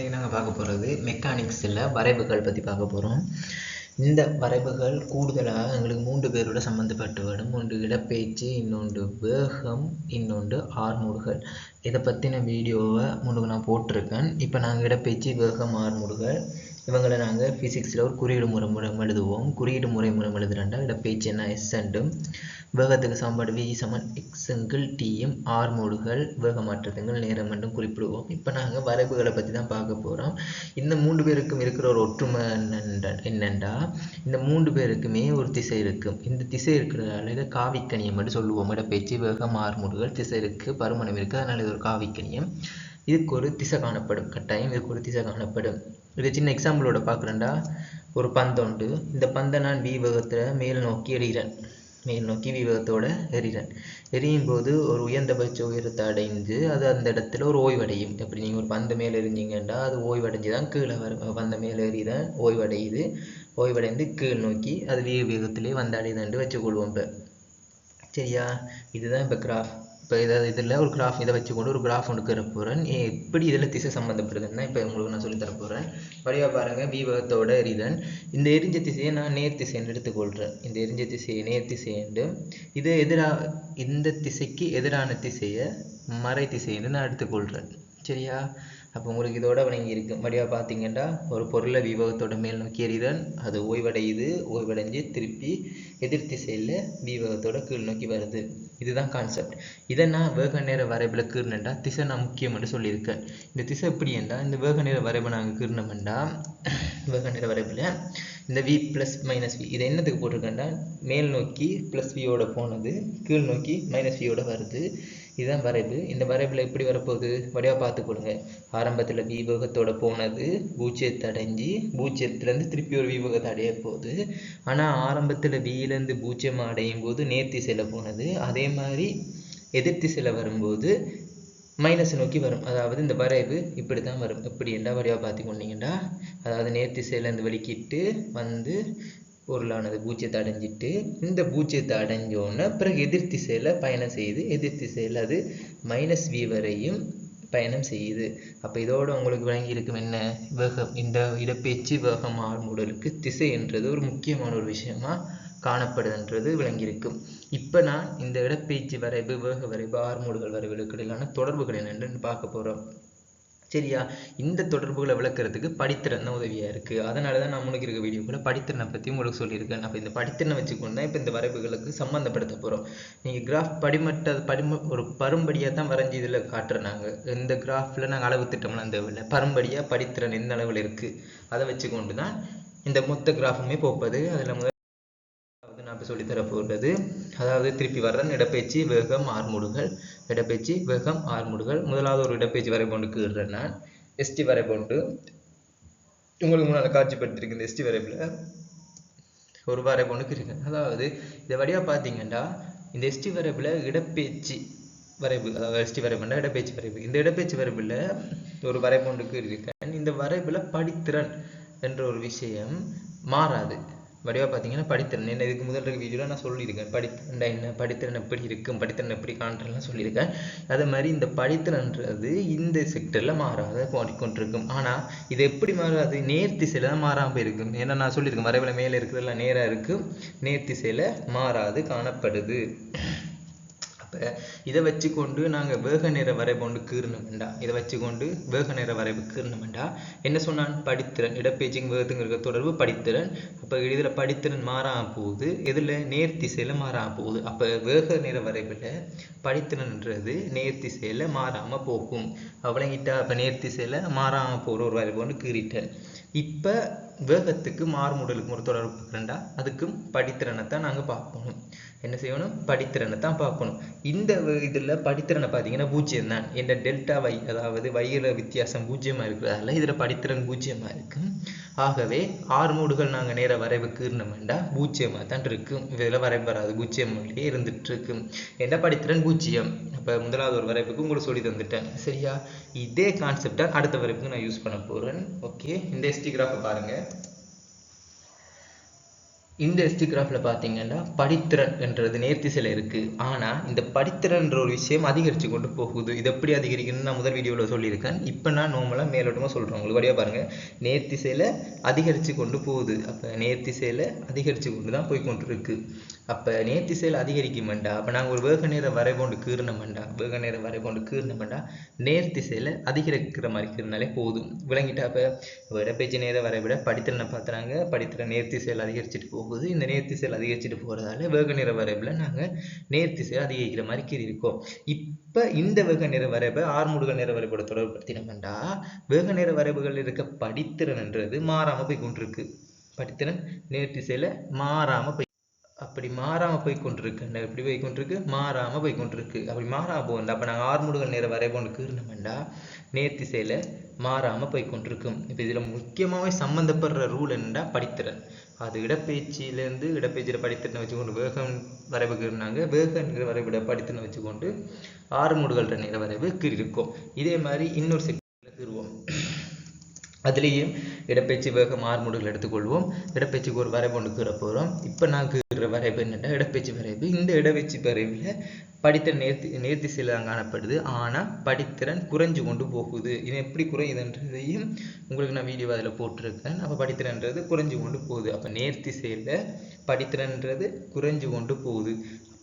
இன்றைக்கி நாங்கள் பார்க்க போகிறது மெக்கானிக்ஸில் வரைவுகள் பற்றி பார்க்க போகிறோம் இந்த வரைவுகள் கூடுதலாக எங்களுக்கு மூன்று பேரோட சம்மந்தப்பட்டு வரும். ஒன்று இடப்பெயர்ச்சி இன்னொன்று வேகம் இன்னொன்று ஆர்மூடுகள் இதை பற்றின வீடியோவை முன்னுக்கு நான் போட்டிருக்கேன். இப்போ நாங்கள் இடப்பெயர்ச்சி வேகம் ஆர்மூடுகள் இவங்களை நாங்கள் ஃபிசிக்ஸில் ஒரு குறியீடு முறை மூலம் எழுதுவோம். குறியீடு முறை மூலம் எழுதுறேன்டா பேச்சு என்ன? எஸ் அண்டும் வேகத்துக்கு சமன்பாடு வி சமன் எக்ஸுங்கள் டீயும் ஆர் மோடுகள். வேக மாற்றத்துங்கள் நேரம் என்றும் குறிப்பிடுவோம். இப்போ நாங்கள் வரைவுகளை பற்றி தான் பார்க்க போகிறோம் இந்த மூன்று பேருக்கும் இருக்கிற ஒரு ஒற்றுமை என்னென்ற என்னென்றா? இந்த மூன்று பேருக்குமே ஒரு திசை இருக்கும் இந்த திசை இருக்கிறதால இதை காவிக்கணியம் என்று சொல்லுவோம். இடப்பெயர்ச்சி வேகம் ஆர் மோடுகள் திசை இருக்குது பருமனம் இருக்குது அதனால் இது ஒரு காவிக்கணியம் இதுக்கு ஒரு திசை காணப்படும். கட்டாயம் இதுக்கு ஒரு திசை காணப்படும். இது சின்ன எக்ஸாம்பிளோட பார்க்குறேன்டா. ஒரு பந்து உண்டு. இந்த பந்தை நான் வி வேகத்தில் மேல் நோக்கி எறிகிறேன். மேல் நோக்கி விவேகத்தோட எறிகிறேன். எரியும் போது ஒரு உயர்ந்தபட்ச உயரத்தை அடைந்து அது அந்த இடத்துல ஒரு ஓய்வடையும். எப்படி நீங்கள் ஒரு பந்து மேலே எரிஞ்சிங்கன்னா அது ஓய்வடைஞ்சு தான் கீழே வரும். பந்த மேலே எறிகிறேன் ஓய்வடையுது. ஓய்வடைந்து கீழ் நோக்கி அது வீ வேகத்திலே வந்தடையுதுன்ட்டு வச்சுக்கொள்வோம் இப்போ. சரியா? இதுதான் இப்போ கிராஃப் இப்போ இதை இதில் ஒரு கிராஃப் இதை வச்சுக்கொண்டு ஒரு கிராஃப் ஒன்று கற போகிறேன் எப்படி இதில் திசை சம்மந்தப்படுதுன்னா இப்போ உங்களுக்கு நான் சொல்லித்தர போகிறேன் வழியாக பாருங்கள் வீவகத்தோட எரிதன் இந்த எரிஞ்ச திசையை நான் நேர் திசைன்னு எடுத்துக்கொள்கிறேன் இந்த எரிஞ்ச திசையை நேர் திசைன்னு. இது எதிராக இந்த திசைக்கு எதிரான திசையை மறை திசைன்னு நான் எடுத்துக்கொள்கிறேன் சரியா? அப்போ உங்களுக்கு இதோட வணங்கி இருக்கு. வடிவா பார்த்தீங்கன்னா ஒரு பொருளை விவேகத்தோட மேல் நோக்கி எறிதன் அது ஓய்வடையுது. ஓய்வடைஞ்சு திருப்பி எதிர் திசையில் விவேகத்தோட கீழ் நோக்கி வருது. இதுதான் கான்செப்ட் இதை நான் வேக நேர வரைபில் கீர்னண்டா திசை நான் முக்கியம்னு சொல்லியிருக்கேன் இந்த திசை எப்படி என்றா இந்த வேக நேர வரைபை நாங்கள் கீர்ணமெண்டா வேக நேர வரைபில் இந்த வி ப்ளஸ் மைனஸ் வி இதை என்னத்துக்கு போட்டிருக்கேன்டா? மேல் நோக்கி ப்ளஸ் வியோட போனது கீழ் நோக்கி மைனஸ் வியோட வருது. இதுதான் வரைவு. இந்த வரைவில் எப்படி வரப்போகுது? வடிவாக பார்த்து கொடுங்க. ஆரம்பத்தில் வீபகத்தோட போனது பூஜ்ஜியத்தை அடைஞ்சி பூஜ்ஜியத்துலேருந்து திருப்பி ஒரு வீபகத்தை அடைய போகுது. ஆனால் ஆரம்பத்தில் வீலேருந்து பூஜ்ஜியம் அடையும் போது நேர்த்திசையில் போனது. அதே மாதிரி எதிர்த்திசையில் வரும்போது மைனஸ் நோக்கி வரும். அதாவது இந்த வரைவு இப்படி தான் வரும். இப்படி என்றா வடிவாக பார்த்து கொண்டீங்கன்னா அதாவது நேர்த்திசையிலேருந்து வெளிக்கிட்டு வந்து பொருளானது பூஜ்ஜியத்தை அடைஞ்சிட்டு இந்த பூஜ்ஜியத்தை அடைஞ்சோன்னே பிறகு எதிர் திசையில் பயணம் செய்யுது எதிர் திசையில் அது மைனஸ் வி வரையும் பயணம் செய்யுது. அப்போ இதோட உங்களுக்கு வழங்கியிருக்கும் இருக்கும் என்ன? வேகம். இந்த இடப்பெயர்ச்சி வேகம் ஆழ்முடலுக்கு திசை என்றது ஒரு முக்கியமான ஒரு விஷயமா காணப்படுதுன்றது விளங்கியிருக்கும். இப்போ நான் இந்த இடப்பெயர்ச்சி வரைவு வேக வரைவு ஆர்மூடுகள் வரைவுகளுக்கு இடையிலான தொடர்புகள் என்னென்னு பார்க்க போகிறோம் சரியா? இந்த தொடர்புகளை விளக்குறதுக்கு படித்திறன் தான் உதவியாக இருக்குது அதனால தான் நான் முன்னுக்கு இருக்க வீடியோக்குள்ள படித்திறனை பற்றி உங்களுக்கு சொல்லியிருக்கேன். அப்போ இந்த படித்திறனை வச்சுக்கொண்டு இப்போ இந்த வரைவுகளுக்கு சம்மந்தப்படுத்த போகிறோம் நீங்கள் கிராஃப் படிமட்ட படிம ஒரு பரும்படியாக தான் வரைஞ்சி இதில் காட்டுறாங்க இந்த கிராஃபில் நாங்கள் அளவு திட்டம்லாம் தேவையில்லை. பரும்படியாக படித்திறன் எந்த அளவில் இருக்குது அதை வச்சுக்கொண்டு தான் இந்த மொத்த கிராஃபுமே போப்பது. அதில் முதல் இப்போ சொல்லித்தர அதாவது திருப்பி வர்றேன் இடப்பயிற்சி வேகம் ஆர்முடுகள் இடப்பயிற்சி வேகம் ஆர்முடுகள் முதலாவது ஒரு இடப்பயிற்சி வரைபோண்டு கீழ்றேன் நான். எஸ்டி வரைபோண்டு. உங்களுக்கு முன்னால் காட்சிப்படுத்திருக்கு இந்த எஸ்டி வரைபில் ஒரு வரைபோண்டுக்கு இருக்கேன் அதாவது இதை வழியாக பார்த்தீங்கன்னா இந்த எஸ்டி வரைபில் இடப்பெயர்ச்சி வரைவு அதாவது எஸ்டி வரைபுண்டா இடப்பெயர்ச்சி வரைவு இந்த இடப்பெயர்ச்சி வரைபில் ஒரு வரைபோண்டுக்கு இருக்கேன் இந்த வரைபில் படித்திறன் என்ற ஒரு விஷயம் மாறாது. வடிவாக பார்த்தீங்கன்னா படித்திறன். என்ன இதுக்கு முதல் இருக்க வீடியோவில் நான் சொல்லியிருக்கேன். படித்திறன் என்ன? படித்திறன் எப்படி இருக்கும் படித்திறன் எப்படி காண்றலாம் சொல்லியிருக்கேன். அதே மாதிரி இந்த படித்திறன்றது இந்த செக்டரில் மாறாத மாறிக்கொண்டிருக்கும். ஆனால் இது எப்படி மாறாது? நேர்த்திசையில் தான் மாறாமல் போயிருக்கும் ஏன்னா நான் சொல்லியிருக்கேன் வரைவில் மேலே இருக்கிறதெல்லாம் நேராக இருக்கும் நேர்த்திசையில் மாறாது காணப்படுது. இதை வச்சுக்கொண்டு நாங்கள் வேக நேர வரைபொண்டு கீறணுமெண்டா இதை வச்சுக்கொண்டு வேக நேர வரைவு கீறணுமெண்டா என்ன சொன்னான்? படித்திறன். இடப்பேச்சுக்கு வேகத்துங்கிற தொடர்பு படித்திறன். அப்போ இதில் படித்திறன் மாறாம போகுது. இதில் நேர்த்திசையில் மாறாம போகுது. அப்போ வேக நேர வரைவில் படித்திறன்ன்றது நேர்த்திசையில் மாறாமல் போகும். அவ்வளோங்கிட்ட அப்போ நேர்த்திசையில் மாறாமல் போகிற ஒரு வரைபொண்டு கீறிட்டேன். இப்போ வேகத்துக்கு மாறுமுடலுக்கு ஒரு தொடர்பு இருக்கிறண்டா அதுக்கும் படித்திறனைத்தான் நாங்கள் பார்க்கணும். என்ன செய்யணும்? படித்திறனை தான் பார்க்கணும். இந்த இதில் படித்திறனை பார்த்தீங்கன்னா பூஜ்ஜியம் தான் இந்த டெல்டா வை அதாவது வையில வித்தியாசம் பூஜ்ஜியமாக இருக்கிறதால இதில் படித்திறன் பூஜ்ஜியமாக இருக்கும் ஆகவே ஆறு மூடுகள் நாங்கள் நேர வரைவுக்கு இருந்தோம்னா பூஜ்ஜியமாக தான் இருக்கும் இதில் வரைவு வராது. பூஜ்ஜியம்லேயே இருந்துட்டு இருக்கும் என்ன படித்திறன்? பூஜ்ஜியம் அப்போ முதலாவது ஒரு வரைவுக்கு உங்களுக்கு சொல்லி தந்துட்டேன். சரியா? இதே கான்செப்டை அடுத்த வரைவுக்கு நான் யூஸ் பண்ண போகிறேன் ஓகே இந்த எஸ்டி கிராஃபை பாருங்கள் இந்த எஸ்டிகிராஃபில் பார்த்தீங்கன்னா படித்திறன் என்றது நேர்த்திசையில் இருக்குது ஆனால் இந்த படித்திறன்ற ஒரு விஷயம் அதிகரித்து கொண்டு போகுது. இது எப்படி அதிகரிக்கணும்னு நான் முதல் வீடியோவில் சொல்லியிருக்கேன். இப்போ நான் நோமெல்லாம் மேலோட்டமாக சொல்கிறேன் உங்களுக்கு வழியாக பாருங்கள் நேர்த்திசையில் அதிகரித்து கொண்டு போகுது. அப்போ நேர்த்திசையில் அதிகரித்து கொண்டு தான் போய் கொண்டு அப்போ நேர்த்திசையில் அதிகரிக்குமெண்டா? அப்போ நாங்கள் ஒரு வேக நேர வரைபொண்டு கீறினமெண்டா வேக நேர வரைபொண்டு கீறினமெண்டா நேர்த்திசையில் அதிகரிக்கிற மாதிரி கீறினாலே போதும். விளங்கிட்டா அப்போ? இடப்பெயர்ச்சி நேர வரைவிட படித்திறனை பார்த்துறாங்க படித்திறன் நேர்த்திசையில் அதிகரிச்சுட்டு போகுது. இந்த நேர்த்திசையில் அதிகரிச்சுட்டு போகிறதால வேக நேர வரைவில் நாங்கள் நேர்த்திசையில் அதிகரிக்கிற மாதிரி கீறி இருக்கோம் இப்போ இந்த வேக நேர வரைவை ஆறுமுடுகள் நேர வரைபோட தொடர்படுத்தினோம்டா வேக நேர வரைவுகள் இருக்க படித்திறன்ன்றது மாறாமல் போய் கொண்டிருக்கு. படித்திறன் நேர்த்திசையில் மாறாமல் போய் அப்படி மாறாமல் போய் கொண்டிருக்கு எப்படி போய் கொண்டிருக்கு மாறாமல் போய் கொண்டிருக்கு அப்படி மாறாம போகுது. அப்போ நாங்கள் ஆறுமுடுகள் நேர வரைபொண்டு நேர்த்தி நேர்த்திசையில மாறாமல் போய் கொண்டிருக்கும் இப்போ இதில் முக்கியமாகவே சம்மந்தப்படுற ரூல் என்னடா படித்திறன். அது இடப்பெயர்ச்சியிலேருந்து இடப்பெயர்ச்சியில் படித்திறனை வச்சுக்கொண்டு வேகம் வரைவு கீறினாங்க. வேகங்கிற வரைவிட படித்திறனை வச்சுக்கொண்டு ஆறுமுடுகள்ன்ற நிற வரைவு இருக்கும் இதே மாதிரி இன்னொரு செக்ஷனில் கீறுவோம். அதுலேயும் இடப்பெயர்ச்சி வேகம் ஆறுமுடுகள் எடுத்துக்கொள்வோம். இடப்பெயர்ச்சிக்கு ஒரு வரைவு ஒன்று கீற போகிறோம் இப்போ நான் கீறுற வரைவு என்னென்னா? இடப்பெயர்ச்சி வரைவு இந்த இடப்பெயர்ச்சி வரைவில் படித்திறன் நேர்த்தி நேர்த்தி தான் காணப்படுது. ஆனால் படித்திறன் குறைஞ்சு கொண்டு போகுது. இது எப்படி குறையுதுன்றதையும் உங்களுக்கு நான் வீடியோ அதில் போட்டிருக்கேன். அப்போ படித்திறன்றது குறைஞ்சு கொண்டு போகுது. அப்போ நேர்த்தி செயலில் படித்திறன்றது குறைஞ்சு கொண்டு போகுது.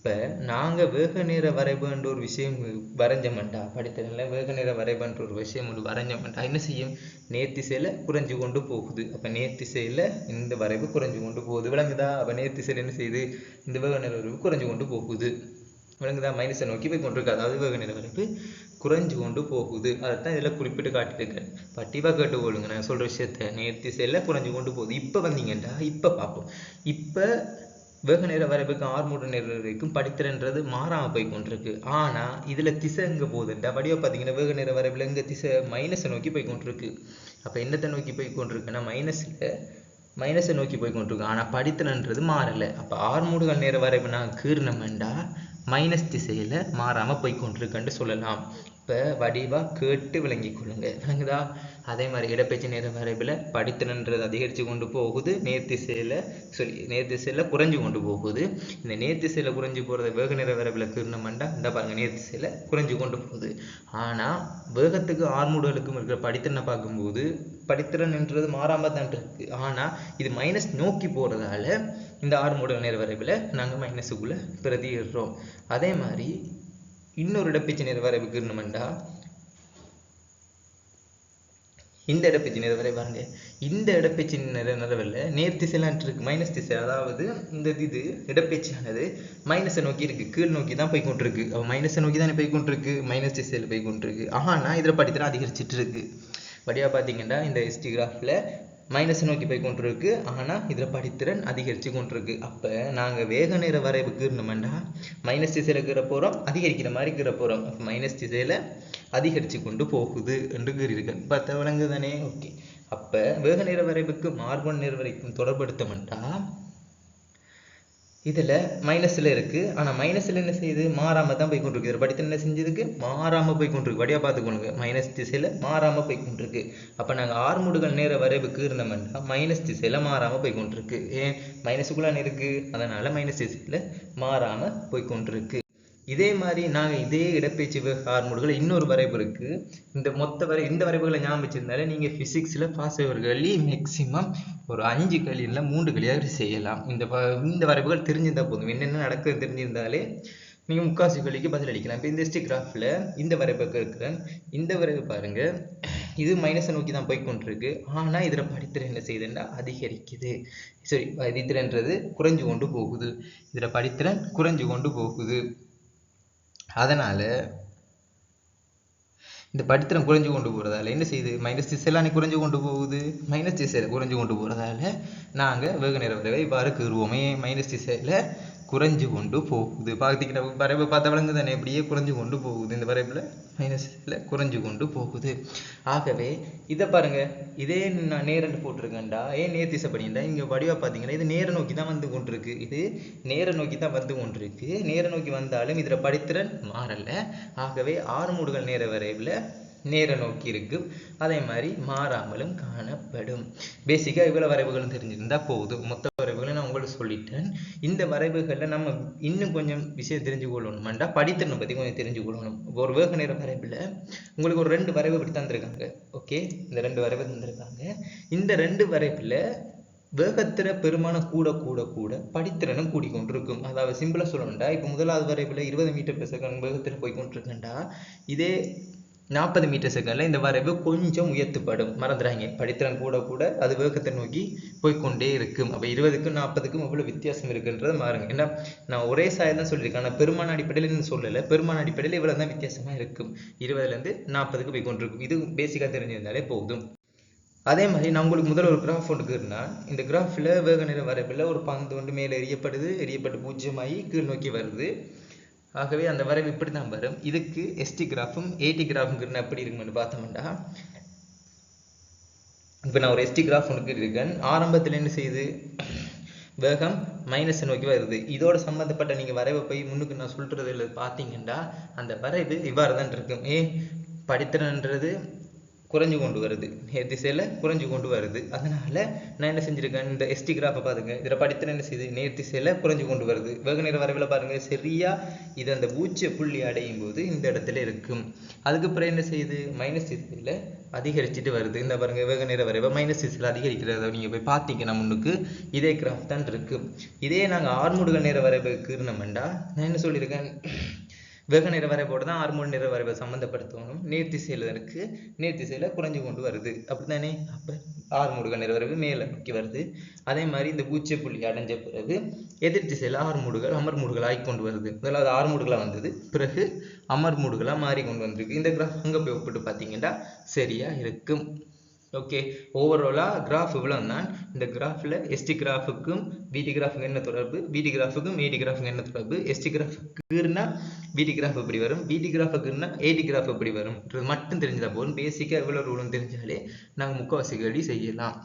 இப்போ நாங்கள் வேக நேர வரைபுன்ற ஒரு விஷயம் வரைஞ்சமெண்டா? படித்ததில் வேக நேர வரைபுன்ற ஒரு விஷயம் ஒன்று வரைஞ்சமெண்டா? என்ன செய்யும்? நேர்த்திசையில் குறைஞ்சு கொண்டு போகுது. அப்போ நேர்த்திசையில் இந்த வரைவு குறைஞ்சு கொண்டு போகுது. விளங்குதா? அப்போ நேர்த்திசையில் என்ன செய்யுது? இந்த வேக நேர வரைவு குறைஞ்சு கொண்டு போகுது. விளங்குதா? மைனஸை நோக்கி போய் கொண்டிருக்கு. அதாவது வேக நேர வரைவு குறைஞ்சு கொண்டு போகுது. அதைத்தான் இதில் குறிப்பிட்டு காட்டியிருக்கேன் பட்டிவாக கேட்டுக்கொள்ளுங்க நான் சொல்கிற விஷயத்த. நேர்த்திசையில் குறைஞ்சு கொண்டு போகுது. இப்போ வந்தீங்கண்டா? இப்போ பார்ப்போம். இப்போ வேக நேர வரைவுக்கு ஆர்மூட நேர வரைக்கும் படித்திறன்றது மாறாமல் போய் கொண்டிருக்கு ஆனால் இதில் திசை எங்கே போகுதுண்டா வடிவா பார்த்தீங்கன்னா வேக நேர வரைவில் எங்கே திசை மைனஸை நோக்கி போய் கொண்டிருக்கு அப்போ என்னத்தை நோக்கி போய் கொண்டிருக்குன்னா மைனஸில் மைனஸை நோக்கி போய் கொண்டிருக்கு ஆனால் படித்திறன்றது மாறலை. அப்போ ஆறுமுடுகள் நேர வரைவு நான் மைனஸ் திசையில் மாறாமல் போய் கொண்டிருக்குன்னு சொல்லலாம். வடிவாக கேட்டு விளங்கி கொள்ளுங்க. விளங்குதா? அதே மாதிரி இடப்பெயர்ச்சி நேர வரைவில் படித்திறன்றது அதிகரித்து கொண்டு போகுது. நேர்த்திசையில் சொல்லி நேர்த்திசையில் குறைஞ்சு கொண்டு போகுது. இந்த நேர்த்திசையில் குறைஞ்சு போகிறத வேக நேர வரைவில் கீர்ணமண்டா இந்த பாருங்க நேர்த்திசையில் குறைஞ்சு கொண்டு போகுது. ஆனால் வேகத்துக்கு ஆர்மூடுகளுக்கும் இருக்கிற படித்திறனை பார்க்கும்போது படித்திறன் என்றது மாறாமல் தான் இருக்கு. ஆனால் இது மைனஸ் நோக்கி போகிறதால இந்த ஆறுமுடல் நேர வரைவில் நாங்கள் மைனஸுக்குள்ளே பிரதியிடுறோம் அதே மாதிரி இன்னொரு இடப்பெயர்ச்சி நேர வரைவு இந்த இடப்பெயர்ச்சி நேர பாருங்க. இந்த இடப்பெயர்ச்சி நிறவில் நேர் திசைலான் இருக்கு. மைனஸ் திசை. அதாவது இந்த இது இடப்பெயர்ச்சியானது. மைனஸை நோக்கி இருக்கு. கீழ் நோக்கி தான் போய் கொண்டிருக்கு. அவள் மைனஸை நோக்கி தானே போய் கொண்டிருக்கு? மைனஸ் திசையில் போய் கொண்டிருக்கு. ஆனால் இதில் படித்திரம் அதிகரிச்சிட்டு இருக்கு. வழியாக பார்த்தீங்கன்னா இந்த எஸ்டி கிராஃபில் மைனஸை நோக்கி போய் கொண்டிருக்கு. ஆனால் இதில் படித்திறன் அதிகரித்து கொண்டிருக்கு. அப்போ நாங்கள் வேக நேர வரைவுக்கு இருந்தோம்னா மைனஸ் திசையில் இருக்கிற போகிறோம் அதிகரிக்கிற மாதிரி இருக்கிற போகிறோம் அப்போ மைனஸ் திசையில் அதிகரித்து கொண்டு போகுது என்று கூறியிருக்கேன் பார்த்தா விளங்கு தானே ஓகே அப்போ வேக நேர வரைவுக்கு மார்பன் நேர்வரைக்கும் தொடர்படுத்தமெண்டா இதில் மைனஸில் இருக்குது ஆனால் மைனஸில் என்ன செய்யுது? மாறாமல் தான் போய் கொண்டிருக்கு. இதில் படித்தல் என்ன செஞ்சதுக்கு மாறாமல் போய் கொண்டிருக்கு. வடியாக பார்த்துக்கொள்ளுங்க மைனஸ் திசையில் மாறாமல் போய் கொண்டிருக்கு. அப்போ நாங்கள் ஆறுமுடுகள் நேர வரைவுக்கு இருந்தோம்னா மைனஸ் திசையில் மாறாமல் போய் கொண்டிருக்கு. ஏன்? மைனஸுக்குள்ளான இருக்குது அதனால் மைனஸ் திசையில் மாறாமல் போய் கொண்டிருக்கு. இதே மாதிரி நாங்கள் இதே இடப்பெயர்ச்சி ஹார்மோன்களை இன்னொரு வரைவு இருக்குது இந்த மொத்த வரை இந்த வரைவுகளை ஞாபகம் வச்சிருந்தாலே நீங்கள் ஃபிசிக்ஸில் பாஸ் ஆகிற களி மேக்ஸிமம் ஒரு அஞ்சு களி மூன்று களியாக செய்யலாம். இந்த வ இந்த வரைவுகள் தெரிஞ்சிருந்தால் போதும். என்னென்ன நடக்குது தெரிஞ்சிருந்தாலே நீங்கள் முக்காசி களிக்கு பதிலளிக்கலாம் இப்போ இந்த ஹிஸ்டிகிராஃபில் இந்த வரைவு இருக்கிறேன் இந்த வரைவு பாருங்கள் இது மைனஸை நோக்கி தான் போய் கொண்டிருக்கு. ஆனால் இதில் படித்திறன் என்ன செய்யுதுன்னா அதிகரிக்குது. சரி படித்திறன்றது குறைஞ்சு கொண்டு போகுது. இதில் படித்திறன் குறைஞ்சு கொண்டு போகுது. அதனால் இந்த படித்திரம் குறைஞ்சு கொண்டு போகிறதால என்ன செய்யுது மைனஸ் திசையில் குறைஞ்சு கொண்டு போகுது. மைனஸ் திசையில் குறைஞ்சு கொண்டு போகிறதால நாங்கள் வெகு நேர வரைவை இவ்வாறு கூறுவோமே. மைனஸ் திசையில் குறைஞ்சு கொண்டு போகுது. பார்த்திக்கிட்ட வரைவை பார்த்த விளங்கு தானே? எப்படியே குறைஞ்சு கொண்டு போகுது. இந்த வரைவில் மைனஸில் குறைஞ்சு கொண்டு போகுது. ஆகவே இதை பாருங்க. இதே நான் நேரண்டு போட்டிருக்கேன்டா. ஏன் நேர் திசை பண்ணியிருந்தா இங்கே வடிவாக பார்த்தீங்கன்னா இது நேர நோக்கி தான் வந்து கொண்டிருக்கு. இது நேர நோக்கி தான் வந்து கொண்டிருக்கு. நேர நோக்கி வந்தாலும் இதில் படித்திறன் மாறலை. ஆகவே ஆறு மூடுகள் நேர வரைவில் நேர நோக்கி இருக்கும் அதே மாதிரி மாறாமலும் காணப்படும். பேசிக்காக இவ்வளோ வரைவுகளும் தெரிஞ்சிருந்தால் போதும். மொத்த சொல்லிட்டேன். இந்த வரைவுகளில் நம்ம இன்னும் கொஞ்சம் விஷயம் தெரிஞ்சு கொள்ளணும்டா படித்திறனை பற்றி கொஞ்சம் தெரிஞ்சு கொள்ளணும். ஒரு வேக நேர வரைவில் உங்களுக்கு ஒரு ரெண்டு வரைவு இப்படி தந்திருக்காங்க. ஓகே? இந்த ரெண்டு வரைவு தந்திருக்காங்க. இந்த ரெண்டு வரைவில் வேகத்திற பெருமானம் கூட கூட கூட படித்திறனும் கூடிக்கொண்டிருக்கும். அதாவது சிம்பிளாக சொல்லணும்டா இப்போ முதலாவது வரைவில் இருபது மீட்டர் per செகண்ட் வேகத்தில் போய் கொண்டிருக்கேன்டா இதே நாற்பது மீட்டர் செகண்டில் இந்த வரைவு கொஞ்சம் உயர்த்தப்படும். மறந்துடாங்க படித்திறன் கூட கூட அது வேகத்தை நோக்கி போய்க்கொண்டே இருக்கும். அப்போ இருபதுக்கும் நாற்பதுக்கும் எவ்வளோ வித்தியாசம் இருக்குன்றது மாறுங்க. ஏன்னா நான் ஒரே சாயம் தான் சொல்லியிருக்கேன். ஆனால் பெருமான அடிப்படையில் சொல்லலை. பெருமான அடிப்படையில் இவ்வளவு தான் வித்தியாசமா இருக்கும். இருபதுல இருந்து நாற்பதுக்கு போய் கொண்டிருக்கும் இது பேசிக்காக தெரிஞ்சிருந்தாலே போதும். அதே மாதிரி நான் உங்களுக்கு முதல்ல ஒரு கிராஃப் ஒன்று இருந்தால் இந்த கிராஃபில் வேக நிற வரைவில் ஒரு பந்து ஒன்று மேலே எரியப்படுது எரியப்பட்டு பூஜ்ஜியமாகி கீழ் நோக்கி வருது. ஆகவே அந்த வரைவு இப்படி தான் வரும். இதுக்கு எஸ்டி கிராஃபும் ஏடி கிராஃபுங்கிறது எப்படி இருக்குன்னு பார்த்தோம்னா இப்போ நான் ஒரு எஸ்டி கிராஃப் ஒன்று இருக்கேன். ஆரம்பத்தில் என்ன செய்யுது? வேகம் மைனஸ் நோக்கி வருது. இதோட சம்மந்தப்பட்ட நீங்கள் வரைவை போய் முன்னுக்கு நான் சொல்றது இல்லை பார்த்தீங்கன்னா அந்த வரைவு இவ்வாறு தான் இருக்கும். ஏ படித்திறன்றது குறைஞ்சு கொண்டு வருது. திசையில் குறைஞ்சு கொண்டு வருது. அதனால நான் என்ன செஞ்சுருக்கேன்? இந்த எஸ்டி கிராஃபை பாருங்க. இதில் படித்திறன் என்ன செய்யுது நேர் திசையில் குறைஞ்சு கொண்டு வருது. வேக நேர வரைவில் பாருங்க. சரியா இது அந்த பூச்சிய புள்ளி அடையும் போது இந்த இடத்துல இருக்கும். அதுக்கப்புறம் என்ன செய்யுது? மைனஸ் திசையில் அதிகரிச்சுட்டு வருது. இந்த பாருங்க. வேக நேர வரைவை மைனஸ் திசையில் அதிகரிக்கிறத நீங்கள் போய் பார்த்தீங்கன்னா முன்னுக்கு இதே கிராஃப் தான் இருக்கு. இதே நாங்கள் ஆறுமுடுகள் நேர வரைவை கீறினோம்டா நான் என்ன சொல்லியிருக்கேன்? வேக நிற போட்டு தான் ஹார்மோன் நிற வரைவை சம்மந்தப்படுத்தணும் நேர் திசையில் இருக்கு. நேர் குறைஞ்சு கொண்டு வருது. அப்படித்தானே? அப்போ ஆறுமுடுக நிறவரைவு மேலே நோக்கி வருது. அதே மாதிரி இந்த பூச்சிய புள்ளி அடைஞ்ச பிறகு எதிர் திசையில் ஆறுமுடுகள் அமர்முடுகள் ஆகி கொண்டு வருது. முதலாவது ஆறுமுடுகளாக வந்தது. பிறகு அமர்முடுகளாக மாறி கொண்டு வந்திருக்கு. இந்த கிராஃப் அங்கே போய் ஒப்பிட்டு பார்த்தீங்கன்னா சரியாக இருக்கும். ஓகே ஓவராலாக கிராஃப் இவ்வளோ தான் இந்த கிராஃபில் எஸ்டி கிராஃபுக்கும் பிடி கிராஃபுக்கு என்ன தொடர்பு? பிடி கிராஃபுக்கும் ஏடி கிராஃபுக்கு என்ன தொடர்பு? எஸ்டி கிராஃபுக்குன்னா பிடி கிராஃப் எப்படி வரும்? பிடி கிராஃபுக்குன்னா ஏடி கிராஃப் எப்படி வரும்? மட்டும் தெரிஞ்சதா போதும். பேசிக்காக எவ்வளோ ரூலும் தெரிஞ்சாலே நாங்கள் முக்கால்வாசி கேள்வி செய்யலாம்.